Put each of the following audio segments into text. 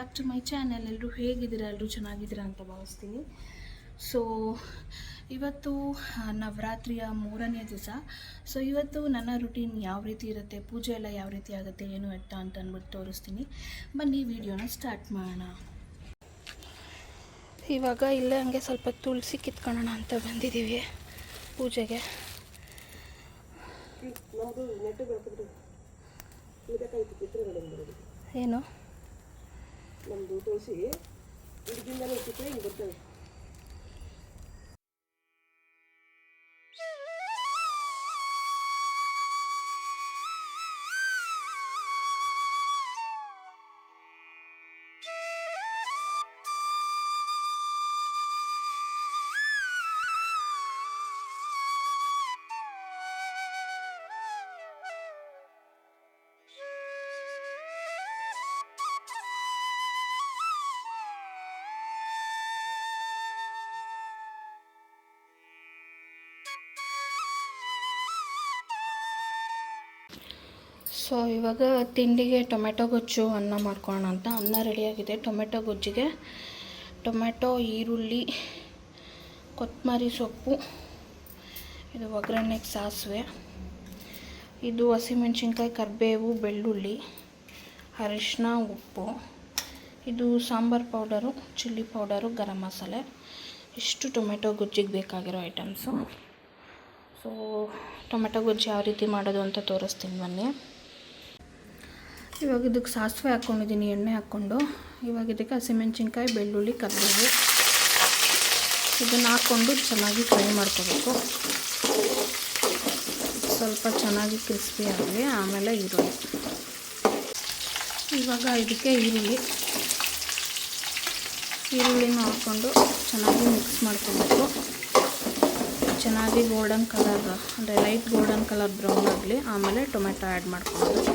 Back to my channel ಎಲ್ಲರೂ ಹೇಗಿದ್ದೀರಾ? ಎಲ್ಲರೂ ಚೆನ್ನಾಗಿದ್ದೀರಾ ಅಂತ ಭಾವಿಸ್ತೀನಿ. ಸೊ ಇವತ್ತು ನವರಾತ್ರಿಯ ಮೂರನೇ ದಿವಸ. ಸೊ ಇವತ್ತು ನನ್ನ ರುಟೀನ್ ಯಾವ ರೀತಿ ಇರುತ್ತೆ? ಪೂಜೆ ಎಲ್ಲ ಯಾವ ರೀತಿ ಆಗುತ್ತೆ? ಏನು ಎತ್ತ ಅಂತ ಅಂದ್ಬಿಟ್ಟು ತೋರಿಸ್ತೀನಿ. ಬನ್ನಿ ವಿಡಿಯೋನ ಸ್ಟಾರ್ಟ್ ಮಾಡೋಣ. ಇವಾಗ ಇಲ್ಲೇ ಹಂಗೆ ಸ್ವಲ್ಪ ತುಳಸಿ ಕಿತ್ಕೊಳ್ಳೋಣ ಅಂತ ಬಂದಿದ್ದೀವಿ ಪೂಜೆಗೆ. ಏನು? ನಮ್ಮದು ತುಳಸಿ ಹುಡುಗಿಂದಲೇ ಇಟ್ಟಿದ್ರೆ ಹಿಂಗೆ ಬರ್ತವೆ ಸೊ ಇವಾಗ ತಿಂಡಿಗೆ ಟೊಮೆಟೊ ಗೊಜ್ಜು ಅನ್ನ ಮಾಡ್ಕೊಳ್ಳೋಣ ಅಂತ. ಅನ್ನ ರೆಡಿಯಾಗಿದೆ ಟೊಮೆಟೊ ಗೊಜ್ಜಿಗೆ, ಟೊಮೆಟೊ, ಈರುಳ್ಳಿ ಕೊತ್ತಂಬರಿ ಸೊಪ್ಪು, ಇದು ಒಗ್ಗರಣೆಗೆ ಸಾಸಿವೆ, ಇದು ಹಸಿಮೆಣ್ಸಿನ್ಕಾಯಿ, ಕರಿಬೇವು, ಬೆಳ್ಳುಳ್ಳಿ ಅರಿಶಿನ ಉಪ್ಪು, ಇದು sambar powder, chilli powder, garam masala. ಇಷ್ಟು ಟೊಮೆಟೊ ಗೊಜ್ಜಿಗೆ ಬೇಕಾಗಿರೋ ಐಟಮ್ಸು. ಸೊ ಟೊಮೆಟೊ ಗೊಜ್ಜು ಯಾವ ರೀತಿ ಮಾಡೋದು ಅಂತ ತೋರಿಸ್ತೀನಿ ಬನ್ನಿ. ಇವಾಗ ಇದಕ್ಕೆ ಸಾಸಿವೆ ಹಾಕ್ಕೊಂಡಿದ್ದೀನಿ ಎಣ್ಣೆ ಹಾಕ್ಕೊಂಡು. ಇವಾಗ ಇದಕ್ಕೆ ಹಸಿಮೆಣ್ಸಿನ್ಕಾಯಿ, ಬೆಳ್ಳುಳ್ಳಿ, ಕರಿಬೇವು. ಇದನ್ನು ಹಾಕ್ಕೊಂಡು ಚೆನ್ನಾಗಿ ಫ್ರೈ ಮಾಡ್ಕೋಬೇಕು. ಸ್ವಲ್ಪ ಚೆನ್ನಾಗಿ ಕ್ರಿಸ್ಪಿ ಆಗಲಿ ಆಮೇಲೆ ಈರುಳ್ಳಿ. ಇವಾಗ ಇದಕ್ಕೆ ಈರುಳ್ಳಿ. ಈರುಳ್ಳಿನೂ ಹಾಕ್ಕೊಂಡು ಚೆನ್ನಾಗಿ ಮಿಕ್ಸ್ ಮಾಡ್ಕೋಬೇಕು. ಚೆನ್ನಾಗಿ ಗೋಲ್ಡನ್ ಕಲರ್, ಅಂದರೆ ಲೈಟ್ ಗೋಲ್ಡನ್ ಕಲರ್ ಬ್ರೌನ್ ಆಗಲಿ, ಆಮೇಲೆ ಟೊಮೆಟೊ ಆ್ಯಡ್ ಮಾಡ್ಕೊಳ್ಳೋದು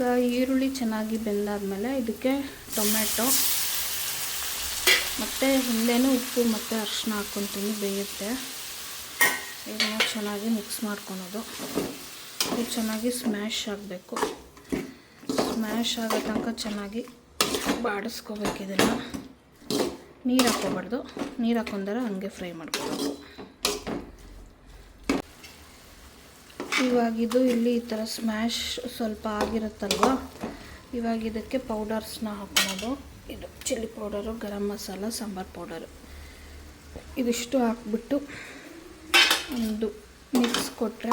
ಇವಾಗ ಈರುಳ್ಳಿ ಚೆನ್ನಾಗಿ ಬೆಂದಾದಮೇಲೆ ಇದಕ್ಕೆ ಟೊಮೆಟೊ ಮತ್ತು ಹಿಂದೆನೂ ಉಪ್ಪು ಮತ್ತು ಅರಿಶಿನ ಹಾಕ್ಕೊತೀನಿ, ಬೇಯುತ್ತೆ. ಇದನ್ನು ಚೆನ್ನಾಗಿ ಮಿಕ್ಸ್ ಮಾಡ್ಕೊಳೋದು. ಇದು ಚೆನ್ನಾಗಿ ಸ್ಮ್ಯಾಶ್ ಆಗಬೇಕು. ಸ್ಮ್ಯಾಶ್ ಆಗೋ ತನಕ ಚೆನ್ನಾಗಿ ಬಾಡಿಸ್ಕೋಬೇಕು ಇದನ್ನು. ನೀರು ಹಾಕ್ಕೋಬಾರ್ದು. ನೀರು ಹಾಕೊಂಡರೆ ಹಂಗೆ ಫ್ರೈ ಮಾಡ್ಕೋಬೇಕು ಇವಾಗಿದು ಇಲ್ಲಿ ಈ ಥರ ಸ್ಮ್ಯಾಶ್ ಸ್ವಲ್ಪ ಆಗಿರುತ್ತಲ್ವ? ಇವಾಗ ಇದಕ್ಕೆ ಪೌಡರ್ಸ್ನ ಹಾಕ್ಕೊಳೋದು ಇದು chilli powder garam masala, sambar powder ಇದಿಷ್ಟು ಹಾಕ್ಬಿಟ್ಟು ಒಂದು ಮಿಕ್ಸ್ ಕೊಟ್ಟರೆ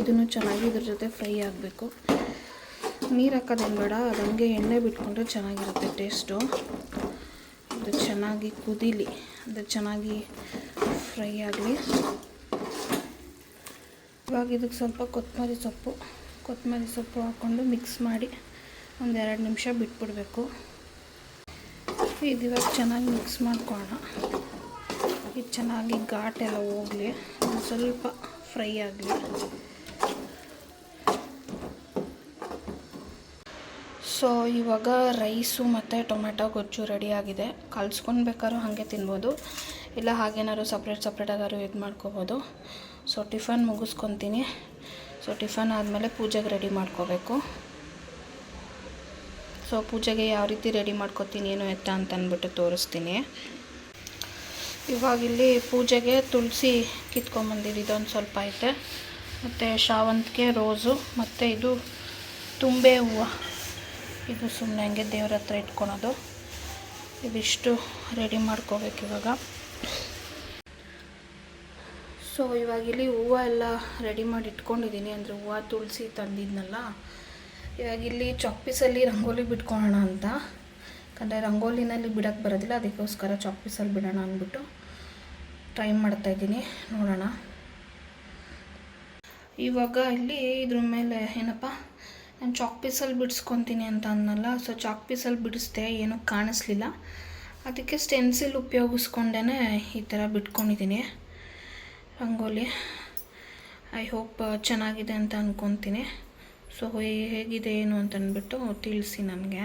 ಇದನ್ನು ಚೆನ್ನಾಗಿ ಇದ್ರ ಜೊತೆ ಫ್ರೈ ಆಗಬೇಕು. ನೀರು ಹಾಕೋದೇನು ಬೇಡ ಅದಂಗೆ ಎಣ್ಣೆ ಬಿಟ್ಕೊಂಡ್ರೆ ಚೆನ್ನಾಗಿರುತ್ತೆ ಟೇಸ್ಟು ಇದು ಚೆನ್ನಾಗಿ ಕುದೀಲಿ, ಅದು ಚೆನ್ನಾಗಿ ಫ್ರೈ ಆಗಲಿ. ಇವಾಗ ಇದಕ್ಕೆ ಸ್ವಲ್ಪ ಕೊತ್ತಂಬರಿ ಸೊಪ್ಪು ಕೊತ್ತಂಬರಿ ಸೊಪ್ಪು ಹಾಕ್ಕೊಂಡು ಮಿಕ್ಸ್ ಮಾಡಿ ಒಂದೆರಡು ನಿಮಿಷ ಬಿಟ್ಬಿಡಬೇಕು. ಇದು ಇವಾಗ ಚೆನ್ನಾಗಿ ಮಿಕ್ಸ್ ಮಾಡ್ಕೊಳ್ಳೋಣ. ಇದು ಚೆನ್ನಾಗಿ ಘಾಟೆಲ್ಲ ಹೋಗಲಿ, ಒಂದು ಸ್ವಲ್ಪ ಫ್ರೈ ಆಗಲಿ. ಸೊ ಇವಾಗ ರೈಸು ಮತ್ತು ಟೊಮೆಟೊ ಗೊಜ್ಜು ರೆಡಿಯಾಗಿದೆ ಕಲ್ಸ್ಕೊಂಡು ಬೇಕಾದ್ರೂ ಹಾಗೆ ತಿನ್ಬೋದು. ಇಲ್ಲ ಹಾಗೇನಾದ್ರು ಸಪ್ರೇಟ್ ಸಪ್ರೇಟಾಗಾದ್ರು ಇದು ಮಾಡ್ಕೋಬೋದು. ಸೊ ಟಿಫನ್ ಮುಗಿಸ್ಕೊತೀನಿ. ಸೊ ಟಿಫನ್ ಆದಮೇಲೆ ಪೂಜೆಗೆ ರೆಡಿ ಮಾಡ್ಕೋಬೇಕು. ಸೊ ಪೂಜೆಗೆ ಯಾವ ರೀತಿ ರೆಡಿ ಮಾಡ್ಕೋತೀನಿ, ಏನು ಎತ್ತ ಅಂತ ಅಂದ್ಬಿಟ್ಟು ತೋರಿಸ್ತೀನಿ. ಇವಾಗಿಲ್ಲಿ ಪೂಜೆಗೆ ತುಳಸಿ ಕಿತ್ಕೊಂಬಂದಿದ್ದು ಇದೊಂದು ಸ್ವಲ್ಪ ಐತೆ. ಮತ್ತು ಶಾವಂತಿಗೆ ರೋಸು, ಮತ್ತು ಇದು ತುಂಬೆ ಹೂವು. ಇದು ಸುಮ್ಮನೆ ಹಂಗೆ ದೇವ್ರ ಹತ್ರ ಇಟ್ಕೊಳೋದು. ಇದಿಷ್ಟು ರೆಡಿ ಮಾಡ್ಕೋಬೇಕು ಇವಾಗ. ಸೊ ಇವಾಗ ಇಲ್ಲಿ ಹೂವು ಎಲ್ಲ ರೆಡಿ ಮಾಡಿ ಇಟ್ಕೊಂಡಿದ್ದೀನಿ. ಅಂದರೆ ಹೂವು ತುಳಸಿ ತಂದಿದ್ನಲ್ಲ. ಇವಾಗ ಇಲ್ಲಿ ಚಾಕ್ ಪೀಸಲ್ಲಿ ರಂಗೋಲಿ ಬಿಟ್ಕೊಳ್ಳೋಣ ಅಂತ. ಯಾಕಂದರೆ ರಂಗೋಲಿನಲ್ಲಿ ಬಿಡೋಕ್ಕೆ ಬರೋದಿಲ್ಲ. ಅದಕ್ಕೋಸ್ಕರ ಚಾಕ್ ಪೀಸಲ್ಲಿ ಬಿಡೋಣ ಅಂದ್ಬಿಟ್ಟು ಟ್ರೈ ಮಾಡ್ತಾಯಿದ್ದೀನಿ ನೋಡೋಣ. ಇವಾಗ ಇಲ್ಲಿ ಇದ್ರ ಮೇಲೆ ಏನಪ್ಪ? ನಾನು ಚಾಕ್ ಪೀಸಲ್ಲಿ ಬಿಡಿಸ್ಕೊತೀನಿ ಅಂತ ಅಂದನಲ್ಲ. So chalk ಪೀಸಲ್ಲಿ ಬಿಡಿಸ್ದೆ. ಏನೂ ಕಾಣಿಸ್ಲಿಲ್ಲ. ಅದಕ್ಕೆ ಸ್ಟೆನ್ಸಿಲ್ ಉಪಯೋಗಿಸ್ಕೊಂಡೇ ಈ ಥರ ಬಿಟ್ಕೊಂಡಿದ್ದೀನಿ. ರಂಗೋಲಿ ಐ ಹೋಪ್ ಚೆನ್ನಾಗಿದೆ ಅಂತ ಅಂದ್ಕೊತೀನಿ ಸೊ ಹೇಗಿದೆ ಏನು ಅಂತ ಅಂದ್ಬಿಟ್ಟು ತಿಳಿಸಿ ನನಗೆ.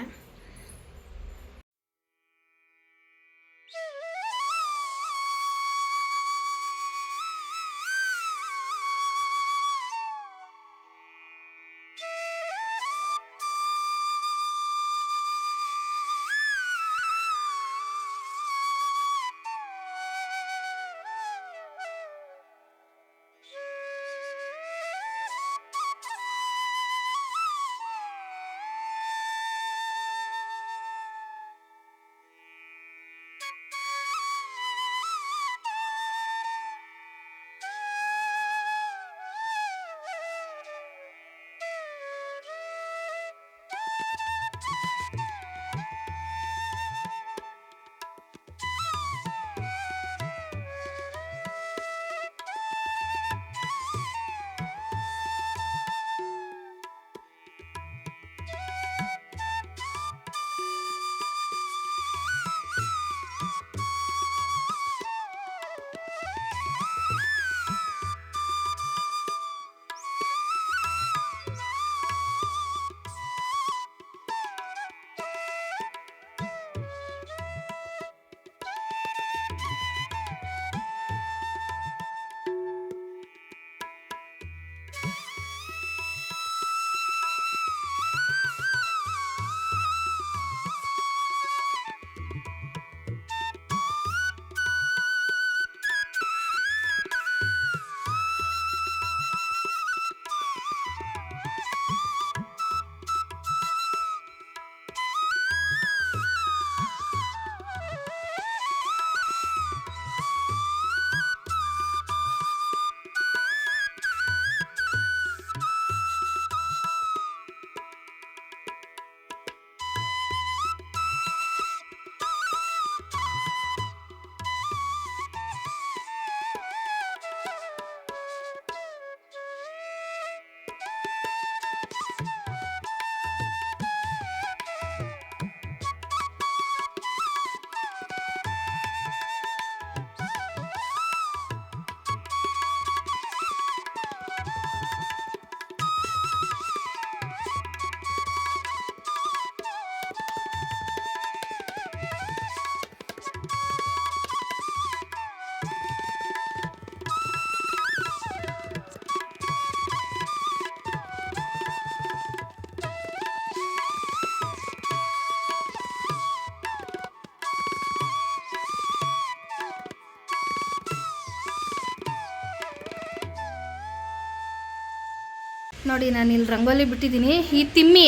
ನೋಡಿ, ನಾನು ಇಲ್ಲಿ ರಂಗೋಲಿ ಬಿಟ್ಟಿದ್ದೀನಿ. ಈ ತಿಮ್ಮಿ,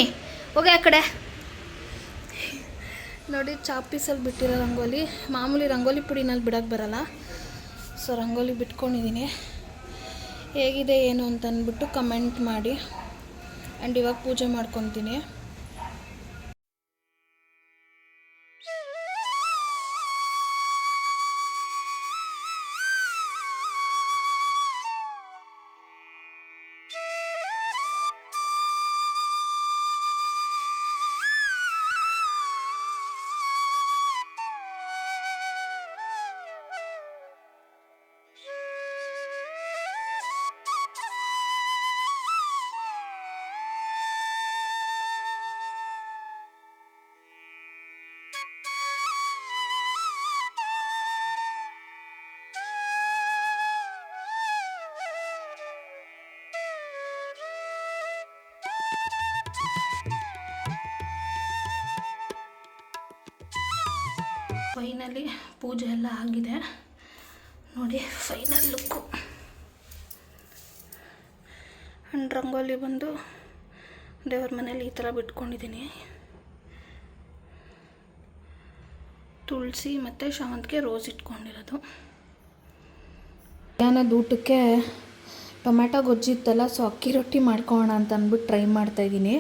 ಹೋಗಿ ಆ ಕಡೆ. ನೋಡಿ ಚಾಪೀಸಲ್ಲಿ ಬಿಟ್ಟಿರೋ ರಂಗೋಲಿ. ಮಾಮೂಲಿ ರಂಗೋಲಿ ಪುಡಿನಲ್ಲಿ ಬಿಡೋಕ್ಕೆ ಬರಲ್ಲ. ಸೊ ರಂಗೋಲಿ ಬಿಟ್ಕೊಂಡಿದ್ದೀನಿ ಹೇಗಿದೆ, ಏನು ಅಂತ ಅಂದ್ಬಿಟ್ಟು ಕಮೆಂಟ್ ಮಾಡಿ. ಆ್ಯಂಡ್ ಇವಾಗ ಪೂಜೆ ಮಾಡ್ಕೊತೀನಿ. ಫೈನಲಿ ಪೂಜೆ ಎಲ್ಲ ಆಗಿದೆ. ನೋಡಿ ಫೈನಲ್ ಲುಕ್ಕು ಆ್ಯಂಡ್ ರಂಗೋಲಿ ಬಂದು ದೇವ್ರ ಮನೇಲಿ ಈ ಥರ ಬಿಟ್ಕೊಂಡಿದ್ದೀನಿ. ತುಳಸಿ ಮತ್ತು ಶಾವಂತಿಗೆ ರೋಸ್ ಇಟ್ಕೊಂಡಿರೋದು. ಮಧ್ಯಾಹ್ನದ ಊಟಕ್ಕೆ ಟೊಮ್ಯಾಟೊ ಗೊಜ್ಜಿತ್ತಲ್ಲ ಸೊ ಅಕ್ಕಿ ರೊಟ್ಟಿ ಮಾಡ್ಕೊಳ್ಳೋಣ ಅಂತ ಅಂದ್ಬಿಟ್ಟು ಟ್ರೈ ಮಾಡ್ತಾಯಿದ್ದೀನಿ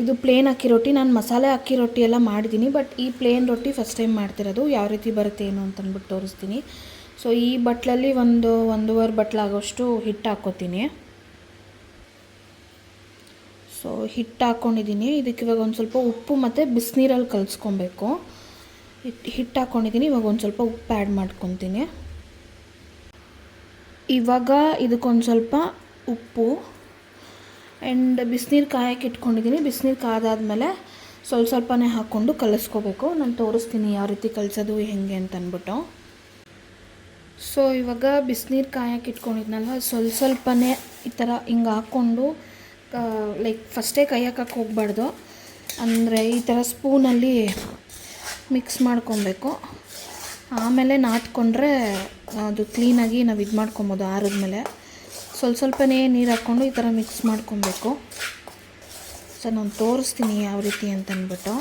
ಇದು ಪ್ಲೇನ್ ಅಕ್ಕಿ ರೊಟ್ಟಿ. ನಾನು ಮಸಾಲೆ ಅಕ್ಕಿ ರೊಟ್ಟಿ ಎಲ್ಲ ಮಾಡಿದ್ದೀನಿ ಬಟ್ ಈ ಪ್ಲೇನ್ ರೊಟ್ಟಿ ಫಸ್ಟ್ ಟೈಮ್ ಮಾಡ್ತಿರೋದು. ಯಾವ ರೀತಿ ಬರುತ್ತೆ ಏನು ಅಂತಂದ್ಬಿಟ್ಟು ತೋರಿಸ್ತೀನಿ. ಸೊ ಈ ಬಟ್ಲಲ್ಲಿ ಒಂದು ಒಂದೂವರೆ ಬಟ್ಲಾಗೋಷ್ಟು ಹಿಟ್ಟು ಹಾಕ್ಕೋತೀನಿ ಸೊ ಹಿಟ್ಟು ಹಾಕ್ಕೊಂಡಿದ್ದೀನಿ ಇದಕ್ಕೆ ಇವಾಗ ಒಂದು ಸ್ವಲ್ಪ ಉಪ್ಪು ಮತ್ತು ಬಿಸಿನೀರಲ್ಲಿ ಕಲಿಸ್ಕೊಬೇಕು. ಹಿಟ್ಟು ಹಿಟ್ಟು ಹಾಕ್ಕೊಂಡಿದ್ದೀನಿ ಇವಾಗ ಒಂದು ಸ್ವಲ್ಪ ಉಪ್ಪು ಆ್ಯಡ್ ಮಾಡ್ಕೊತೀನಿ. ಇವಾಗ ಇದಕ್ಕೊಂದು ಸ್ವಲ್ಪ ಉಪ್ಪು. ಆ್ಯಂಡ್ ಬಿಸಿನೀರು ಕಾಯಕ್ಕೆ ಇಟ್ಕೊಂಡಿದ್ದೀನಿ ಬಿಸಿನೀರು ಕಾದಾದಮೇಲೆ ಸ್ವಲ್ಪ ಸ್ವಲ್ಪನೇ ಹಾಕ್ಕೊಂಡು ಕಲಿಸ್ಕೋಬೇಕು. ನಾನು ತೋರಿಸ್ತೀನಿ ಯಾವ ರೀತಿ ಕಲಿಸೋದು, ಹೆಂಗೆ ಅಂತ ಅಂದ್ಬಿಟ್ಟು. ಸೊ ಇವಾಗ ಬಿಸಿನೀರು ಕಾಯಕ್ಕೆ ಇಟ್ಕೊಂಡಿದ್ನಲ್ವ? ಸ್ವಲ್ಪ ಸ್ವಲ್ಪನೇ ಈ ಥರ ಹಿಂಗೆ ಹಾಕ್ಕೊಂಡು ಲೈಕ್ ಫಸ್ಟೇ ಕೈ ಹಾಕಕ್ಕೆ ಹೋಗ್ಬಾರ್ದು. ಅಂದರೆ ಈ ಥರ ಸ್ಪೂನಲ್ಲಿ ಮಿಕ್ಸ್ ಮಾಡ್ಕೊಬೇಕು. ಆಮೇಲೆ ನಾದ್ಕೊಂಡ್ರೆ ಅದು ಕ್ಲೀನಾಗಿ ನಾವು ಇದು ಮಾಡ್ಕೊಬೋದು ಆರಿದ್ಮೇಲೆ. ಸ್ವಲ್ಪ ಸ್ವಲ್ಪನೇ ನೀರು ಹಾಕ್ಕೊಂಡು ಈ ಥರ ಮಿಕ್ಸ್ ಮಾಡ್ಕೊಬೇಕು. ಸೊ ನಾನು ತೋರಿಸ್ತೀನಿ ಯಾವ ರೀತಿ ಅಂತ ಅಂದ್ಬಿಟ್ಟು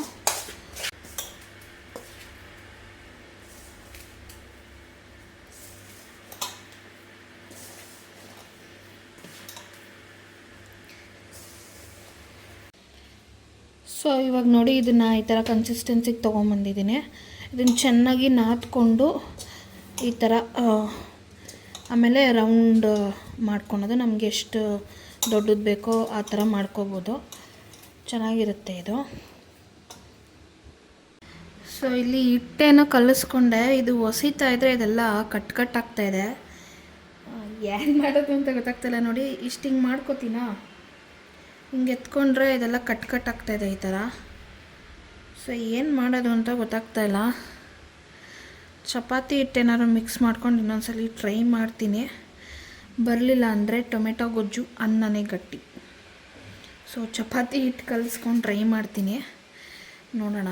ಸೊ ಇವಾಗ ನೋಡಿ ಇದನ್ನು ಈ ಥರ ಕನ್ಸಿಸ್ಟೆನ್ಸಿಗೆ ತೊಗೊಂಬಂದಿದ್ದೀನಿ. ಇದನ್ನು ಚೆನ್ನಾಗಿ ನಾದ್ಕೊಂಡು ಈ ಥರ ಆಮೇಲೆ ರೌಂಡ್ ಮಾಡ್ಕೊಳೋದು. ನಮಗೆ ಎಷ್ಟು ದೊಡ್ಡದು ಬೇಕೋ ಆ ಥರ ಮಾಡ್ಕೋಬೋದು. ಚೆನ್ನಾಗಿರುತ್ತೆ ಇದು. ಸೊ ಇಲ್ಲಿ ಹಿಟ್ಟೇನೋ ಕಲಿಸ್ಕೊಂಡೆ. ಇದು ಒಸಿತಾ ಇದ್ರೆ ಇದೆಲ್ಲ ಕಟ್ ಕಟ್ ಆಗ್ತಾ ಇದೆ. ಏನು ಮಾಡೋದು ಅಂತ ಗೊತ್ತಾಗ್ತಿಲ್ಲ ನೋಡಿ. ಇಷ್ಟು ಹಿಂಗೆ ಮಾಡ್ಕೋತೀನಾ? ಹಿಂಗೆ ಎತ್ಕೊಂಡ್ರೆ ಇದೆಲ್ಲ ಕಟ್ ಕಟ್ ಆಗ್ತಾ ಇದೆ ಈ ಥರ. ಸೊ ಏನು ಮಾಡೋದು ಅಂತ ಗೊತ್ತಾಗ್ತಾ ಇಲ್ಲ. ಚಪಾತಿ ಹಿಟ್ಟೇನಾದ್ರು ಮಿಕ್ಸ್ ಮಾಡ್ಕೊಂಡು ಇನ್ನೊಂದ್ಸಲಿ ಟ್ರೈ ಮಾಡ್ತೀನಿ. ಬರಲಿಲ್ಲ ಅಂದರೆ ಟೊಮೆಟೊ ಗೊಜ್ಜು, ಅನ್ನನೇ ಗಟ್ಟಿ. ಸೊ ಚಪಾತಿ ಹಿಟ್ಟು ಕಲಿಸ್ಕೊಂಡು ಟ್ರೈ ಮಾಡ್ತೀನಿ. ನೋಡೋಣ.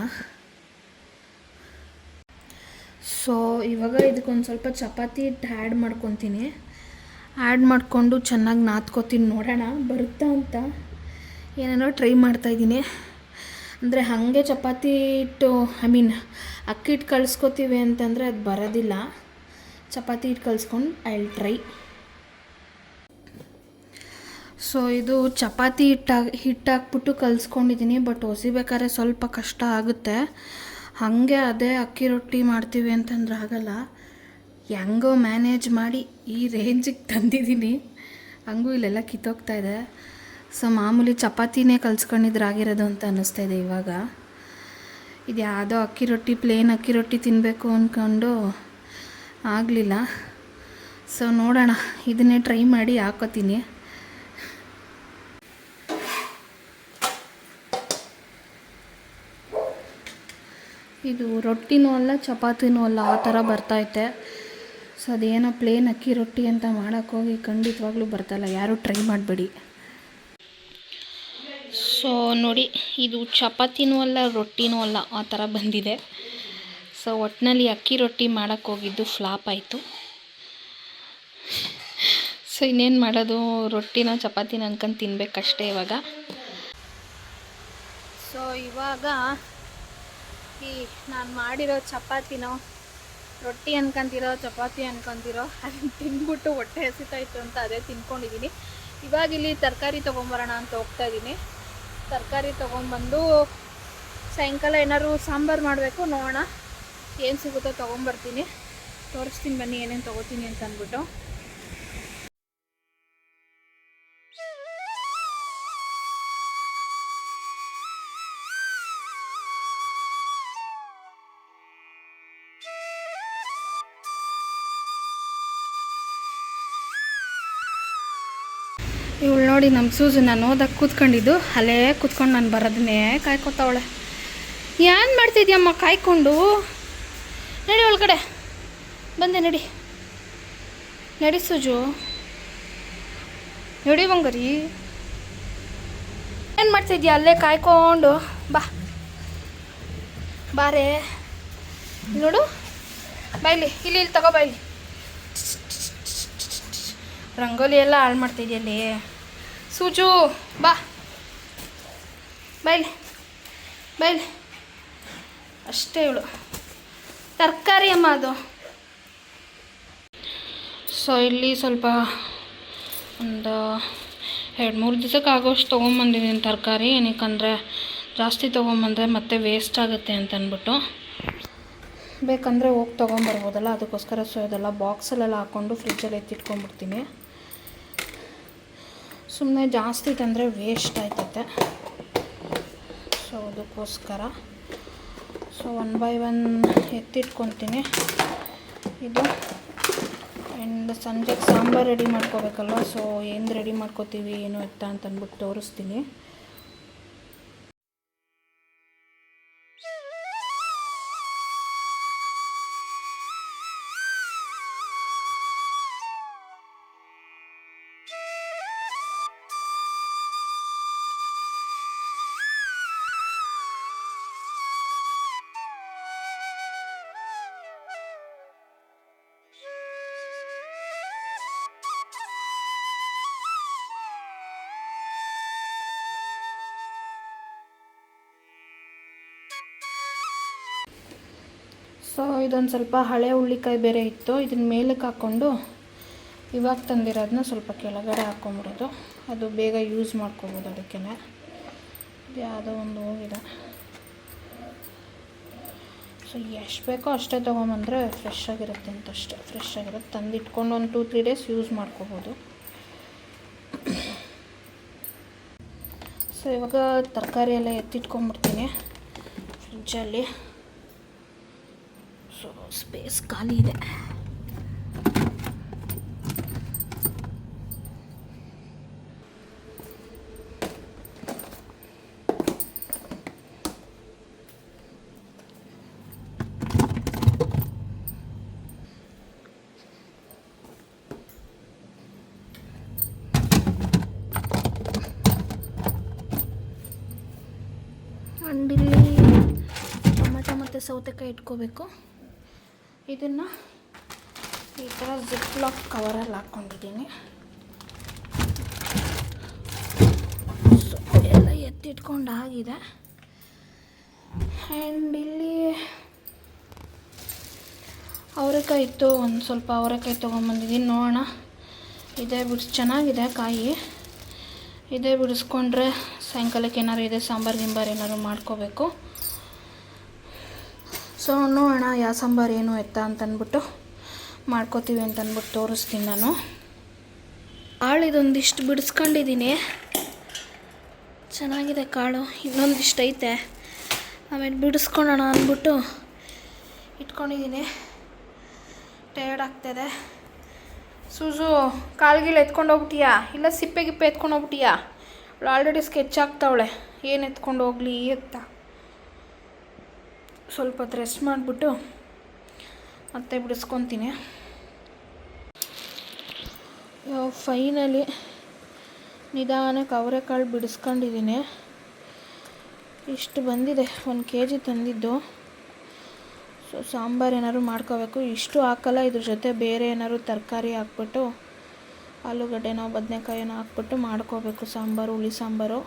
ಸೊ ಇವಾಗ ಇದಕ್ಕೊಂದು ಸ್ವಲ್ಪ ಚಪಾತಿ ಹಿಟ್ಟು ಆ್ಯಡ್ ಮಾಡ್ಕೊತೀನಿ. ಆ್ಯಡ್ ಮಾಡಿಕೊಂಡು ಚೆನ್ನಾಗಿ ನಾದ್ಕೋತೀನಿ ನೋಡೋಣ. ಬರುತ್ತಾ ಅಂತ ಏನೇನೋ ಟ್ರೈ ಮಾಡ್ತಾಯಿದ್ದೀನಿ ಅಂದರೆ ಹಾಗೆ ಚಪಾತಿ ಹಿಟ್ಟು ಐ ಮೀನ್ ಅಕ್ಕಿ ಹಿಟ್ಟು ಕಳಿಸ್ಕೊತೀವಿ ಅಂತಂದರೆ ಅದು ಬರೋದಿಲ್ಲ. ಚಪಾತಿ ಹಿಟ್ಟು ಕಲಿಸ್ಕೊಂಡು ಐ ವಿಲ್ ಟ್ರೈ ಸೊ ಇದು ಚಪಾತಿ ಹಿಟ್ಟಾಗಿ ಹಿಟ್ಟಾಕ್ಬಿಟ್ಟು ಕಲ್ಸ್ಕೊಂಡಿದ್ದೀನಿ ಕಲಿಸ್ಕೊಂಡಿದ್ದೀನಿ ಬಟ್ ಹೊಸಿಬೇಕಾದ್ರೆ ಸ್ವಲ್ಪ ಕಷ್ಟ ಆಗುತ್ತೆ. ಹಾಗೆ ಅದೇ ಅಕ್ಕಿ ರೊಟ್ಟಿ ಮಾಡ್ತೀವಿ ಅಂತಂದ್ರೆ ಆಗಲ್ಲ. ಹೆಂಗೋ ಮ್ಯಾನೇಜ್ ಮಾಡಿ ಈ ರೇಂಜಿಗೆ ತಂದಿದ್ದೀನಿ ಹಂಗೂ ಇಲ್ಲೆಲ್ಲ ಕಿತ್ತೋಗ್ತಾ ಇದೆ. ಸೊ ಮಾಮೂಲಿ ಚಪಾತಿನೇ ಕಲ್ಸ್ಕೊಂಡಿದ್ರೆ ಆಗಿರೋದು ಅಂತ ಅನ್ನಿಸ್ತಾ ಇದೆ ಇವಾಗ. ಇದು ಯಾವುದೋ ಅಕ್ಕಿ ರೊಟ್ಟಿ ಪ್ಲೇನ್ ಅಕ್ಕಿ ರೊಟ್ಟಿ ತಿನ್ನಬೇಕು ಅಂದ್ಕೊಂಡು ಆಗಲಿಲ್ಲ. ಸೊ ನೋಡೋಣ, ಇದನ್ನೇ ಟ್ರೈ ಮಾಡಿ ಹಾಕೋತೀನಿ. ಇದು ರೊಟ್ಟಿನೂ ಅಲ್ಲ, ಚಪಾತಿನೂ ಅಲ್ಲ, ಆ ಥರ ಬರ್ತೈತೆ ಸೊ ಅದೇನೋ ಪ್ಲೇನ್ ಅಕ್ಕಿ ರೊಟ್ಟಿ ಅಂತ ಮಾಡೋಕ್ಕೋಗಿ ಖಂಡಿತವಾಗ್ಲೂ ಬರ್ತಲ್ಲ ಯಾರೂ ಟ್ರೈ ಮಾಡಬೇಡಿ. ಸೊ ನೋಡಿ, ಇದು ಚಪಾತಿನೂ ಅಲ್ಲ, ರೊಟ್ಟಿನೂ ಅಲ್ಲ, ಆ ಥರ ಬಂದಿದೆ. ಸೊ ಒಟ್ಟಿನಲ್ಲಿ ಅಕ್ಕಿ ರೊಟ್ಟಿ ಮಾಡೋಕ್ಕೆ ಹೋಗಿದ್ದು, ಫ್ಲಾಪ್ ಆಯಿತು. ಸೊ ಇನ್ನೇನು ಮಾಡೋದು, ರೊಟ್ಟಿನ ಚಪಾತಿನ ಅನ್ಕೊಂಡು ತಿನ್ಬೇಕಷ್ಟೇ ಇವಾಗ. ಸೊ ಇವಾಗ ಈ ನಾನು ಮಾಡಿರೋ ಚಪಾತಿನೋ, ರೊಟ್ಟಿ ಅನ್ಕೊಂತಿರೋ, ಚಪಾತಿ ಅನ್ಕೊಂತಿರೋ, ಅದನ್ನು ತಿಂದ್ಬಿಟ್ಟು ಹೊಟ್ಟೆ ಹಸಿತಾಯಿತು ಅಂತ ಅದೇ ತಿನ್ಕೊಂಡಿದ್ದೀನಿ ಇವಾಗ ಇಲ್ಲಿ ತರಕಾರಿ ತೊಗೊಂಬರೋಣ ಅಂತ ಹೋಗ್ತಾ ಇದ್ದೀನಿ ತರಕಾರಿ ತೊಗೊಂಬಂದು ಸಾಯಂಕಾಲ ಏನಾದ್ರು ಸಾಂಬಾರು ಮಾಡಬೇಕು, ನೋಡೋಣ. ಏನು ಸಿಗುತ್ತೋ ತೊಗೊಂಬರ್ತೀನಿ ತೋರಿಸ್ತೀನಿ ಬನ್ನಿ, ಏನೇನು ತೊಗೋತೀನಿ ಅಂತ ಅಂದ್ಬಿಟ್ಟು. ಇವಳು ನೋಡಿ ನಮ್ಮ ಸೂಸು ನಾನು ಓದಕ್ಕೆ ಕೂತ್ಕೊಂಡಿದ್ದು, ಅಲ್ಲೇ ಕೂತ್ಕೊಂಡು ನಾನು ಬರೋದನ್ನೇ ಕಾಯ್ಕೊತಾವಳೆ. ಏನು ಮಾಡ್ತಿದ್ಯಮ್ಮ ಕಾಯ್ಕೊಂಡು? ನಡಿ ಒಳಗಡೆ. ಬಂದೆ, ನಡಿ. ನಡಿ ಸೂಜು. ನಡಿ ಬಂಗರಿ. ಏನು ಮಾಡ್ತಿದ್ಯಾ ಅಲ್ಲೇ ಕಾಯ್ಕೊಂಡು? ಬಾ. ಬಾರೆ. ನೋಡು. ಬಾಯ್ಲಿ ಇಲ್ಲಿ. ಇಲ್ಲಿ ತಗೋ ಬಾಯ್ಲಿ ರಂಗೋಲಿ ಎಲ್ಲ ಹಾಳು ಮಾಡ್ತಿದ್ಯಲ್ಲಿ ಸೂಜು, ಬಾ. ಬೈಲಿ ಬೈಲಿ. ಅಷ್ಟೇ ಇವಳು. ತರಕಾರಿ ಅಮ್ಮ ಅದು. ಸೊ ಇಲ್ಲಿ ಸ್ವಲ್ಪ ಒಂದು ಎರಡು ಮೂರು ದಿವಸಕ್ಕೆ ಆಗೋಷ್ಟು ತೊಗೊಂಬಂದಿದ್ದೀನಿ ತರಕಾರಿ. ಏನಕ್ಕಂದರೆ ಜಾಸ್ತಿ ತೊಗೊಂಬಂದರೆ ಮತ್ತೆ ವೇಸ್ಟ್ ಆಗುತ್ತೆ ಅಂತ ಅಂದ್ಬಿಟ್ಟು. ಬೇಕಂದರೆ ಹೋಗಿ ತೊಗೊಂಬರ್ಬೋದಲ್ಲ, ಅದಕ್ಕೋಸ್ಕರ ಸೊ, ಇದೆಲ್ಲ ಬಾಕ್ಸಲ್ಲೆಲ್ಲ ಹಾಕ್ಕೊಂಡು ಫ್ರಿಜ್ಜಲ್ಲಿ ಎತ್ತಿಟ್ಕೊಂಡ್ಬಿಡ್ತೀನಿ. ಸುಮ್ಮನೆ ಜಾಸ್ತಿ ತಂದರೆ ವೇಸ್ಟ್ ಆಯ್ತೈತೆ. ಸೊ ಅದಕ್ಕೋಸ್ಕರ. ಸೊ ಒನ್ ಬೈ ಒನ್ ಎತ್ತಿಟ್ಕೊತೀನಿ. ಇದು ಆ್ಯಂಡ್ ಸಂಜೆ ಸಾಂಬಾರು ರೆಡಿ ಮಾಡ್ಕೋಬೇಕಲ್ವ? ಸೊ ಏನು ರೆಡಿ ಮಾಡ್ಕೋತೀವಿ, ಏನು ಎತ್ತ ಅಂತ ಅಂದ್ಬಿಟ್ಟು ತೋರಿಸ್ತೀನಿ. ಸೊ, ಇದೊಂದು ಸ್ವಲ್ಪ ಹಳೆ ಹುಳ್ಳಿಕಾಯಿ ಬೇರೆ ಇತ್ತು. ಇದನ್ನ ಮೇಲಕ್ಕೆ ಹಾಕ್ಕೊಂಡು ಇವಾಗ ತಂದಿರೋದನ್ನ ಸ್ವಲ್ಪ ಕೆಳಗಡೆ ಹಾಕ್ಕೊಂಬಿಡೋದು ಅದು ಬೇಗ ಯೂಸ್ ಮಾಡ್ಕೊಬೋದು ಅದಕ್ಕೆ ಯಾವುದೋ ಒಂದು ಹೋಗಿದೆ. ಸೊ ಎಷ್ಟು ಬೇಕೋ ಅಷ್ಟೇ ತೊಗೊಂಬಂದರೆ ಫ್ರೆಶ್ ಆಗಿರುತ್ತೆ ಅಂತ ಅಷ್ಟೇ ಫ್ರೆಶ್ ಆಗಿರುತ್ತೆ. ತಂದಿಟ್ಕೊಂಡು ಒಂದು ಟೂ, ತ್ರೀ ಡೇಸ್ ಯೂಸ್ ಮಾಡ್ಕೋಬೋದು. ಸೊ, ಇವಾಗ ತರಕಾರಿ ಎಲ್ಲ ಎತ್ತಿಟ್ಕೊಂಡ್ಬಿಡ್ತೀನಿ. ಫ್ರಿಜ್ಜಲ್ಲಿ. ಸ್ಪೇಸ್ ಖಾಲಿ ಇದೆ. ಅಂಡಿಲ್ಲಿ ಟೊಮೆಟೊ ಮತ್ತು ಸೌತೆಕಾಯಿ ಇಟ್ಕೋಬೇಕು. ಇದನ್ನು ಈ ಥರ ಜಿಪ್ ಲಾಕ್ ಕವರಲ್ಲಿ ಹಾಕ್ಕೊಂಡಿದ್ದೀನಿ ಎಲ್ಲ ಎತ್ತಿಟ್ಕೊಂಡು ಆಗಿದೆ ಆ್ಯಂಡ್ ಇಲ್ಲಿ ಅವರೆಕಾಯಿ ಇತ್ತು, ಒಂದು ಸ್ವಲ್ಪ ಅವರೆಕಾಯಿ ತೊಗೊಂಬಂದಿದ್ದೀನಿ. ನೋಡೋಣ. ಇದೇ ಬಿಡಿಸ್ ಚೆನ್ನಾಗಿದೆ ಕಾಯಿ. ಇದೇ ಬಿಡಿಸ್ಕೊಂಡ್ರೆ ಸಾಯಂಕಾಲಕ್ಕೆ ಏನಾದ್ರು ಇದೆ, ಸಾಂಬಾರು ಗಿಂಬಾರು ಏನಾದ್ರು ಮಾಡ್ಕೋಬೇಕು. ಸೊ, ನೋಡೋಣ ಯಾವ ಸಾಂಬಾರು ಏನು ಎತ್ತ ಅಂತಂದ್ಬಿಟ್ಟು ಮಾಡ್ಕೋತೀವಿ ಅಂತ ಅಂದ್ಬಿಟ್ಟು ತೋರಿಸ್ತೀನಿ ನಾನು. ಇದೊಂದಿಷ್ಟು ಬಿಡಿಸ್ಕೊಂಡಿದ್ದೀನಿ. ಚೆನ್ನಾಗಿದೆ ಕಾಳು, ಇನ್ನೊಂದಿಷ್ಟು ಐತೆ. ಆಮೇಲೆ ಬಿಡಿಸ್ಕೊಳೋಣ ಅಂದ್ಬಿಟ್ಟು ಇಟ್ಕೊಂಡಿದ್ದೀನಿ. ಟಯರ್ಡ್ ಆಗ್ತಾಯಿದೆ ಸೂಸು ಎತ್ಕೊಂಡು ಹೋಗ್ಬಿಟ್ಟಿಯಾ ಇಲ್ಲ ಸಿಪ್ಪೆ, ಗಿಪ್ಪೆ ಎತ್ಕೊಂಡು ಹೋಗ್ಬಿಟ್ಟಿಯಾ ಅವಳು ಆಲ್ರೆಡಿ ಸ್ಕೆಚ್ ಆಗ್ತಾವಳೆ ಏನು ಎತ್ಕೊಂಡು ಹೋಗ್ಲಿ ಎತ್ತ ಸ್ವಲ್ಪ ಹೊತ್ತು ರೆಸ್ಟ್ ಮಾಡಿಬಿಟ್ಟು ಮತ್ತೆ ಬಿಡಿಸ್ಕೊತೀನಿ. ಫೈನಲಿ ನಿಧಾನಕ್ಕೆ ಅವರೆಕಾಳು ಬಿಡಿಸ್ಕೊಂಡಿದ್ದೀನಿ. ಇಷ್ಟು ಬಂದಿದೆ, ಒಂದು ಕೆ ಜಿ ತಂದಿದ್ದು. ಸೊ ಸಾಂಬಾರು ಏನಾದ್ರು ಮಾಡ್ಕೋಬೇಕು. ಇಷ್ಟು ಹಾಕಲ್ಲ, ಇದ್ರ ಜೊತೆ ಬೇರೆ ಏನಾದ್ರು ತರಕಾರಿ ಹಾಕ್ಬಿಟ್ಟು, ಆಲೂಗಡ್ಡೆನೋ, ಬದನೆಕಾಯಿನೋ ಹಾಕ್ಬಿಟ್ಟು ಮಾಡ್ಕೋಬೇಕು ಸಾಂಬಾರು, ಹುಳಿ ಸಾಂಬಾರು.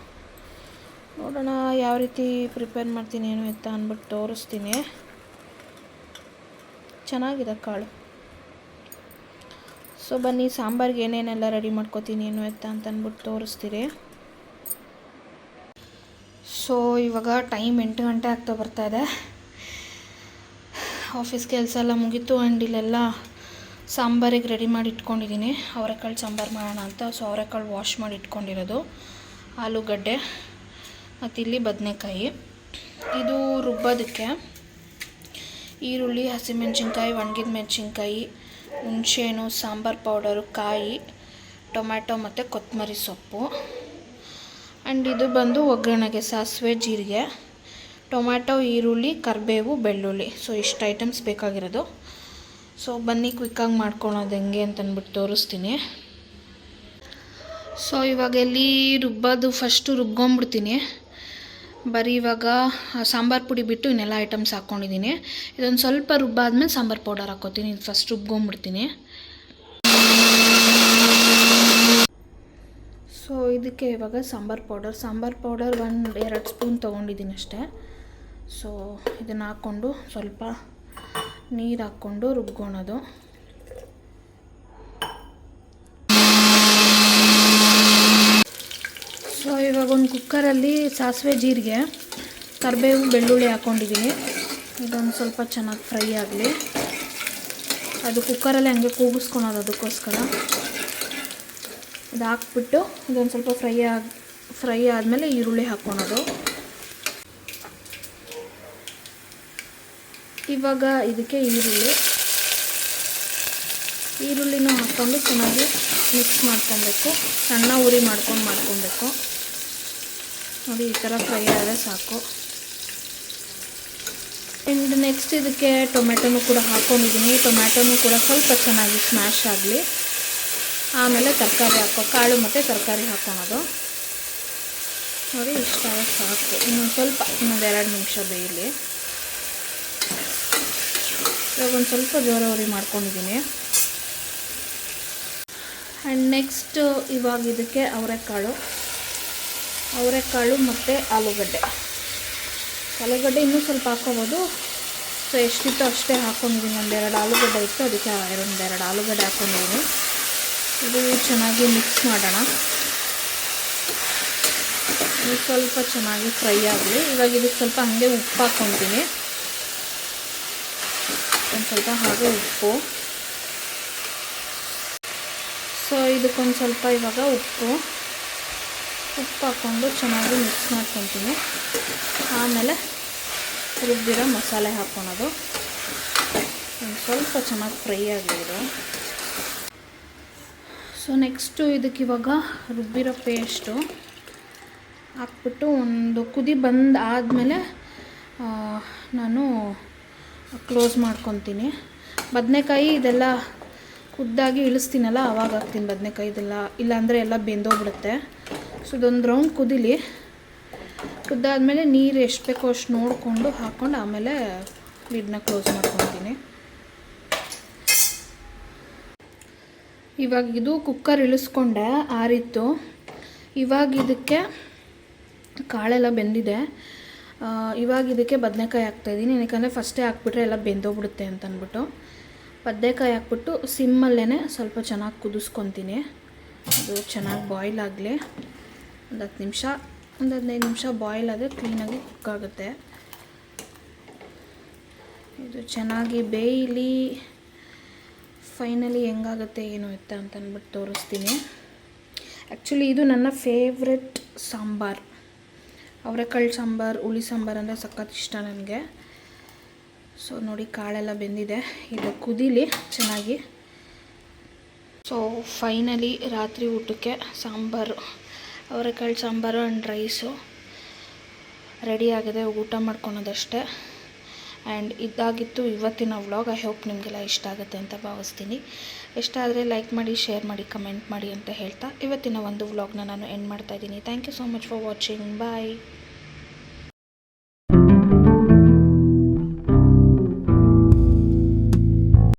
ನೋಡೋಣ ಯಾವ ರೀತಿ ಪ್ರಿಪೇರ್ ಮಾಡ್ತೀನಿ, ಏನು ಎತ್ತ ಅಂದ್ಬಿಟ್ಟು ತೋರಿಸ್ತೀನಿ. ಚೆನ್ನಾಗಿದೆ ಕಾಳು. ಸೊ ಬನ್ನಿ, ಸಾಂಬಾರಿಗೆ ಏನೇನೆಲ್ಲ ರೆಡಿ ಮಾಡ್ಕೋತೀನಿ, ಏನು ಎತ್ತ ಅಂತ ಅಂದ್ಬಿಟ್ಟು ತೋರಿಸ್ತೀರಿ. ಸೊ ಇವಾಗ ಟೈಮ್ ಎಂಟು ಗಂಟೆ ಆಗ್ತಾ ಬರ್ತಾ ಇದೆ. ಆಫೀಸ್ ಕೆಲಸ ಎಲ್ಲ ಮುಗೀತು ಆ್ಯಂಡ್ ಇಲ್ಲೆಲ್ಲ ಸಾಂಬಾರಿಗೆ ರೆಡಿ ಮಾಡಿ ಇಟ್ಕೊಂಡಿದ್ದೀನಿ. ಅವರೆಕಾಳು ಸಾಂಬಾರು ಮಾಡೋಣ ಅಂತ. ಸೊ ಅವರೆಕಾಳು ವಾಶ್ ಮಾಡಿ ಇಟ್ಕೊಂಡಿರೋದು. ಆಲೂಗಡ್ಡೆ. ಮತ್ತು ಇಲ್ಲಿ ಬದನೆಕಾಯಿ. ಇದು ರುಬ್ಬೋದಕ್ಕೆ ಈರುಳ್ಳಿ, ಹಸಿಮೆಣ್ಸಿನ್ಕಾಯಿ, ಒಣಗಿದ ಮೆಣಸಿನ್ಕಾಯಿ, ಹುಣಸೆಹಣ್ಣು, ಸಾಂಬಾರು ಪೌಡರು, ಕಾಯಿ, ಟೊಮ್ಯಾಟೊ ಮತ್ತು ಕೊತ್ತಂಬರಿ ಸೊಪ್ಪು. ಆ್ಯಂಡ್ ಇದು ಬಂದು ಒಗ್ಗರಣೆಗೆ ಸಾಸಿವೆ, ಜೀರಿಗೆ, ಟೊಮ್ಯಾಟೊ, ಈರುಳ್ಳಿ, ಕರಿಬೇವು, ಬೆಳ್ಳುಳ್ಳಿ. ಸೊ, ಇಷ್ಟು ಐಟಮ್ಸ್ ಬೇಕಾಗಿರೋದು. ಸೊ, ಬನ್ನಿ ಕ್ವಿಕ್ಕಾಗಿ ಮಾಡ್ಕೊಳೋದು ಹೆಂಗೆ ಅಂತಂದ್ಬಿಟ್ಟು ತೋರಿಸ್ತೀನಿ. ಸೊ ಇವಾಗ ಎಲ್ಲಿ ರುಬ್ಬೋದು ಫಸ್ಟು ರುಬ್ಕೊಂಬಿಡ್ತೀನಿ. ಬರೀ ಇವಾಗ ಸಾಂಬಾರು ಪುಡಿ ಬಿಟ್ಟು ಇನ್ನೆಲ್ಲ ಐಟಮ್ಸ್ ಹಾಕ್ಕೊಂಡಿದ್ದೀನಿ. ಇದೊಂದು ಸ್ವಲ್ಪ ರುಬ್ಬಾದ್ಮೇಲೆ ಸಾಂಬಾರು ಪೌಡರ್ ಹಾಕ್ಕೋತೀನಿ. ಇದು ಫಸ್ಟ್ ರುಬ್ಕೊಂಬಿಡ್ತೀನಿ. ಸೊ ಇದಕ್ಕೆ ಇವಾಗ ಸಾಂಬಾರು ಪೌಡರ್ ಸಾಂಬಾರು ಪೌಡರ್ ಒಂದು ಎರಡು ಸ್ಪೂನ್ ತೊಗೊಂಡಿದ್ದೀನಿ ಅಷ್ಟೇ. ಸೊ ಇದನ್ನು ಹಾಕ್ಕೊಂಡು ಸ್ವಲ್ಪ ನೀರು ಹಾಕ್ಕೊಂಡು ರುಬ್ಕೊಳೋದು ಸೊ ಇವಾಗ ಒಂದು ಕುಕ್ಕರಲ್ಲಿ ಸಾಸಿವೆ ಜೀರಿಗೆ, ಕರಿಬೇವು ಬೆಳ್ಳುಳ್ಳಿ ಹಾಕ್ಕೊಂಡಿದ್ದೀನಿ ಇದೊಂದು ಸ್ವಲ್ಪ ಚೆನ್ನಾಗಿ ಫ್ರೈ ಆಗಲಿ. ಅದು ಕುಕ್ಕರಲ್ಲಿ ಹಂಗೆ ಕೂಗಿಸ್ಕೊಳೋದು ಅದಕ್ಕೋಸ್ಕರ. ಇದು ಹಾಕ್ಬಿಟ್ಟು ಇದೊಂದು ಸ್ವಲ್ಪ ಫ್ರೈ ಆಗಿ, ಫ್ರೈ ಆದಮೇಲೆ ಈರುಳ್ಳಿ ಹಾಕ್ಕೊಳೋದು. ಇವಾಗ ಇದಕ್ಕೆ ಈರುಳ್ಳಿ. ಈರುಳ್ಳಿನೂ ಹಾಕ್ಕೊಂಡು ಚೆನ್ನಾಗಿ ಮಿಕ್ಸ್ ಮಾಡ್ಕೊಬೇಕು. ಸಣ್ಣ ಉರಿ ಮಾಡ್ಕೊಂಡು ಮಾಡ್ಕೊಬೇಕು. ನೋಡಿ, ಈ ಥರ ಫ್ರೈ ಆದರೆ ಸಾಕು. ಆ್ಯಂಡ್ ನೆಕ್ಸ್ಟ್ ಇದಕ್ಕೆ ಟೊಮೆಟೊನು ಕೂಡ ಹಾಕ್ಕೊಂಡಿದ್ದೀನಿ ಟೊಮ್ಯಾಟೊನು ಕೂಡ ಸ್ವಲ್ಪ ಚೆನ್ನಾಗಿ ಸ್ಮ್ಯಾಶ್ ಆಗಲಿ. ಆಮೇಲೆ ತರಕಾರಿ ಹಾಕೋ, ಕಾಳು ಮತ್ತು ತರಕಾರಿ ಹಾಕ್ಕೊಳೋದು ನೋಡಿ ಇಷ್ಟ ಸಾಕು. ಇನ್ನೊಂದು ಸ್ವಲ್ಪ, ಇನ್ನೊಂದು ಎರಡು ನಿಮಿಷ ಬೇಯಲಿ. ಇವಾಗ ಒಂದು ಸ್ವಲ್ಪ ಜೋರವರಿ ಮಾಡ್ಕೊಂಡಿದ್ದೀನಿ. ಆ್ಯಂಡ್ ನೆಕ್ಸ್ಟ್ ಇವಾಗ ಇದಕ್ಕೆ ಅವರೆಕಾಳು. ಅವರೆಕಾಳು ಮತ್ತು ಆಲೂಗಡ್ಡೆ. ಆಲೂಗಡ್ಡೆ ಇನ್ನೂ ಸ್ವಲ್ಪ ಹಾಕ್ಕೋಬೋದು. ಸೊ ಎಷ್ಟಿತ್ತು ಅಷ್ಟೇ ಹಾಕ್ಕೊಂಡಿದ್ದೀನಿ. ಒಂದೆರಡು ಆಲೂಗಡ್ಡೆ ಇತ್ತು. ಅದಕ್ಕೆ ಒಂದೆರಡು ಆಲೂಗಡ್ಡೆ ಹಾಕ್ಕೊಂಡಿದ್ದೀನಿ. ಇದು ಚೆನ್ನಾಗಿ ಮಿಕ್ಸ್ ಮಾಡೋಣ. ಇದು ಸ್ವಲ್ಪ ಚೆನ್ನಾಗಿ ಫ್ರೈ ಆಗಲಿ. ಇವಾಗ ಇದಕ್ಕೆ ಸ್ವಲ್ಪ ಹಾಗೆ ಉಪ್ಪು ಹಾಕ್ಕೊತೀನಿ ಒಂದು ಸ್ವಲ್ಪ ಹಾಗೆ ಉಪ್ಪು. ಸೊ ಇದಕ್ಕೊಂದು ಸ್ವಲ್ಪ ಇವಾಗ ಉಪ್ಪು. ಉಪ್ಪು ಹಾಕ್ಕೊಂಡು ಚೆನ್ನಾಗಿ ಮಿಕ್ಸ್ ಮಾಡ್ಕೊತೀನಿ. ಆಮೇಲೆ ರುಬ್ಬಿರೋ ಮಸಾಲೆ ಹಾಕ್ಕೊಳೋದು. ಸ್ವಲ್ಪ ಚೆನ್ನಾಗಿ ಫ್ರೈ ಆಗಲಿ ಸೊ ನೆಕ್ಸ್ಟು ಇದಕ್ಕೆ ಇವಾಗ ರುಬ್ಬಿರೋ ಪೇಸ್ಟು ಹಾಕ್ಬಿಟ್ಟು ಒಂದು ಕುದಿ ಬಂದು ಆದಮೇಲೆ ನಾನು ಕ್ಲೋಸ್ ಮಾಡ್ಕೊತೀನಿ. ಬದನೆಕಾಯಿ ಇದೆಲ್ಲ ಖುದ್ದಾಗಿ ಇಳಿಸ್ತೀನಲ್ಲ, ಅವಾಗ ಹಾಕ್ತೀನಿ ಬದನೆಕಾಯಿ ಇದೆಲ್ಲ. ಇಲ್ಲಾಂದರೆ ಎಲ್ಲ ಬೆಂದೋಗ್ಬಿಡುತ್ತೆ. ಸೊ ಇದೊಂದು ರೌಂಡ್ ಕುದಿಲಿ. ಕುದ್ದಾದಮೇಲೆ ನೀರು ಎಷ್ಟು ಬೇಕೋ ಅಷ್ಟು ನೋಡಿಕೊಂಡು ಹಾಕ್ಕೊಂಡು ಆಮೇಲೆ ಲಿಡ್ನ ಕ್ಲೋಸ್ ಮಾಡ್ಕೊತೀನಿ. ಇವಾಗ ಇದು ಕುಕ್ಕರ್ ಇಳಿಸ್ಕೊಂಡೆ, ಆರಿತ್ತು. ಇವಾಗ ಇದಕ್ಕೆ ಕಾಳೆಲ್ಲ ಬೆಂದಿದೆ. ಇವಾಗ ಇದಕ್ಕೆ ಬದನೆಕಾಯಿ ಹಾಕ್ತಾಯಿದ್ದೀನಿ ಯಾಕಂದರೆ ಫಸ್ಟೇ ಹಾಕ್ಬಿಟ್ರೆ ಎಲ್ಲ ಬೆಂದೋಗ್ಬಿಡುತ್ತೆ ಅಂತ ಅಂದ್ಬಿಟ್ಟು ಬದನೆಕಾಯಿ ಹಾಕ್ಬಿಟ್ಟು ಸಿಮ್ಮಲ್ಲೇ ಸ್ವಲ್ಪ ಚೆನ್ನಾಗಿ ಕುದಿಸ್ಕೊತೀನಿ. ಅದು ಚೆನ್ನಾಗಿ ಬಾಯ್ಲ್ ಆಗಲಿ. ಒಂದು ಹತ್ತು ನಿಮಿಷ, ಒಂದು ಹದಿನೈದು ನಿಮಿಷ ಬಾಯ್ಲ್ ಆದರೆ ಕ್ಲೀನಾಗಿ ಕುಕ್ ಆಗುತ್ತೆ. ಇದು ಚೆನ್ನಾಗಿ ಬೇಯಲಿ ಫೈನಲಿ ಹೆಂಗಾಗುತ್ತೆ, ಏನು ಇತ್ತ ಅಂತ ಅಂದ್ಬಿಟ್ಟು ತೋರಿಸ್ತೀನಿ. ಆ್ಯಕ್ಚುಲಿ ಇದು ನನ್ನ ಫೇವ್ರೆಟ್ ಸಾಂಬಾರ್. ಅವರೆಕಾಳು ಸಾಂಬಾರು, ಹುಳಿ ಸಾಂಬಾರು ಅಂದರೆ ಸಖತ್ ಇಷ್ಟ ನನಗೆ. ಸೊ ನೋಡಿ ಕಾಳೆಲ್ಲ ಬೆಂದಿದೆ. ಇದು ಕುದೀಲಿ ಚೆನ್ನಾಗಿ. ಸೊ ಫೈನಲಿ ರಾತ್ರಿ ಊಟಕ್ಕೆ ಸಾಂಬಾರು. ಅವರೆಕಾಳು ಸಾಂಬಾರು ಆ್ಯಂಡ್ ರೈಸು. ರೆಡಿ ಆಗಿದೆ, ಊಟ ಮಾಡ್ಕೊಳೋದಷ್ಟೇ. ಆ್ಯಂಡ್ ಇದಾಗಿತ್ತು ಇವತ್ತಿನ ವ್ಲಾಗ್. ಐ ಹೋಪ್ ನಿಮಗೆಲ್ಲ ಇಷ್ಟ ಆಗುತ್ತೆ ಅಂತ ಭಾವಿಸ್ತೀನಿ. ಇಷ್ಟ ಆದರೆ ಲೈಕ್ ಮಾಡಿ, ಶೇರ್ ಮಾಡಿ, ಕಮೆಂಟ್ ಮಾಡಿ ಅಂತ ಹೇಳ್ತಾ ಇವತ್ತಿನ ಒಂದು ವ್ಲಾಗ್ನ ನಾನು ಎಂಡ್ ಮಾಡ್ತಾಯಿದ್ದೀನಿ thank you so much for watching. Bye.